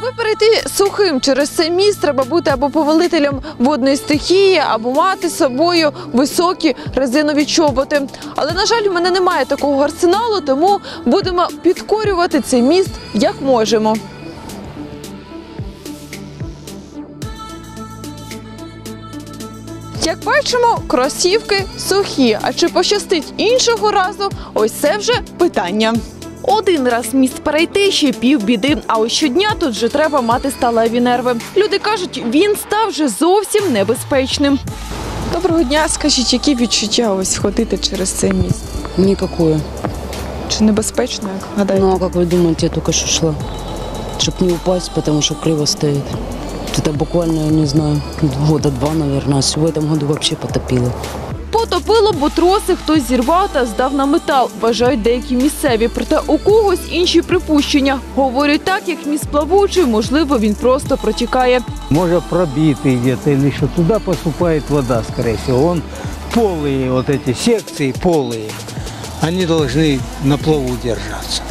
Аби перейти сухим через цей міст, треба бути або повелителем водної стихії, або мати з собою високі резинові чоботи. Але на жаль, в мене немає такого арсеналу, тому будемо підкорювати цей міст як можемо. Як бачимо, кросівки сухі. А чи пощастить іншого разу? Ось це вже питання. Один раз міст перейти ще пів біди. А ось щодня тут вже треба мати сталеві нерви. Люди кажуть, він став вже зовсім небезпечним. Доброго дня, скажіть, які відчуття ось ходити через цей міст? Никакое. Чи небезпечно, як гадаєте? Ну а как вы думаете, я только что шла? Чтоб не упасть, потому что криво стоит. Это буквально, я не знаю, года два, наверное. А в этом году вообще потопило. Потопило, бо троси хтось зірвав та здав на метал, вважають деякі місцеві. Проте у когось інші припущення. Говорять так, як міст плавучий, можливо, він просто протікає. Может пробитый где-то или что. Туда поступает вода, скорее всего. Он полые, вот эти секции полые. Они должны на плаву держаться.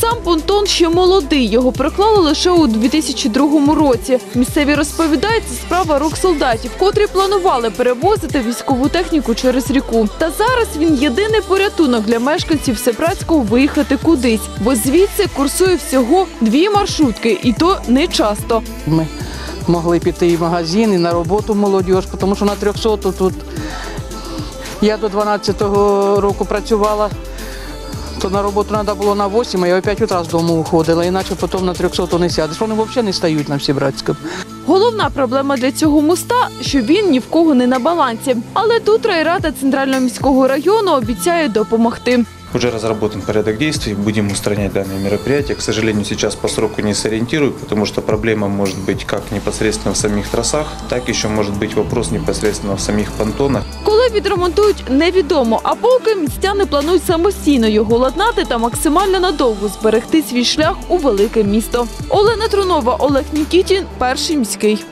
Сам понтон ще молодий. Його проклали лише у 2002 році. Місцеві розповідають, справа рук солдатів, котрі планували перевозити військову техніку через ріку. Та зараз він єдиний порятунок для мешканців Себрацького виїхати кудись, бо звідси курсує всього дві маршрутки, і то не часто. Ми могли піти і в магазин, і на роботу молодіж, тому що на 300 тут я до 12-го року працювала, то на роботу треба було на 8, а я о 5 утра з дому виходила, іначе потім на 300 не сядеш. Вони взагалі не стають на Всібратському. Головна проблема для цього моста, що він ні в кого не на балансі. Але тут райрада центрального міського району обіцяє допомогти. Уже разработан порядок действий, будем устранять данные мероприятия. К сожалению, сейчас по сроку не сориентирую, потому что проблема может быть как непосредственно в самих тросах, так еще может быть вопрос непосредственно в самих понтонах. Коли відремонтують, невідомо. А поки містяни планують самостійно його ладнати та максимально надовго зберегти свій шлях у велике місто. Олена Трунова, Олег Нікітін, перший міський.